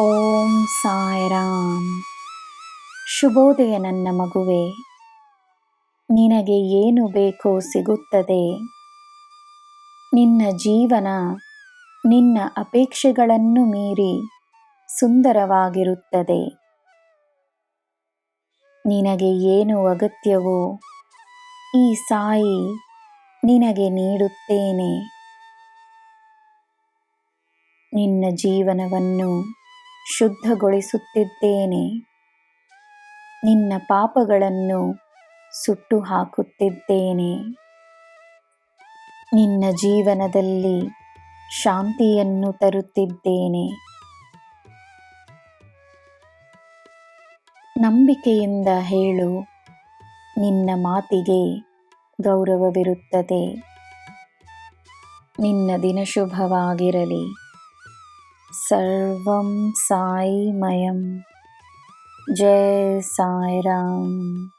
ಓಂ ಸಾಯಿರಾಮ್. ಶುಭೋದಯ ನನ್ನ ಮಗುವೆ, ನಿನಗೆ ಏನು ಬೇಕೋ ಸಿಗುತ್ತದೆ. ನಿನ್ನ ಜೀವನ, ನಿನ್ನ ಅಪೇಕ್ಷೆಗಳನ್ನು ಮೀರಿ ಸುಂದರವಾಗಿರುತ್ತದೆ. ನಿನಗೆ ಏನು ಅಗತ್ಯವೋ, ಈ ಸಾಯಿ ನಿನಗೆ ನೀಡುತ್ತೇನೆ. ನಿನ್ನ ಜೀವನವನ್ನು ಶುದ್ಧಗೊಳಿಸುತ್ತಿದ್ದೇನೆ. ನಿನ್ನ ಪಾಪಗಳನ್ನು ಸುಟ್ಟು ಹಾಕುತ್ತಿದ್ದೇನೆ ನಿನ್ನ ಜೀವನದಲ್ಲಿ ಶಾಂತಿಯನ್ನು ತರುತ್ತಿದ್ದೇನೆ. ನಂಬಿಕೆಯಿಂದ ಹೇಳು, ನಿನ್ನ ಮಾತಿಗೆ ಗೌರವವಿರುತ್ತದೆ. ನಿನ್ನ ದಿನ ಶುಭವಾಗಿರಲಿ सर्वं साईमयं। जय साई राम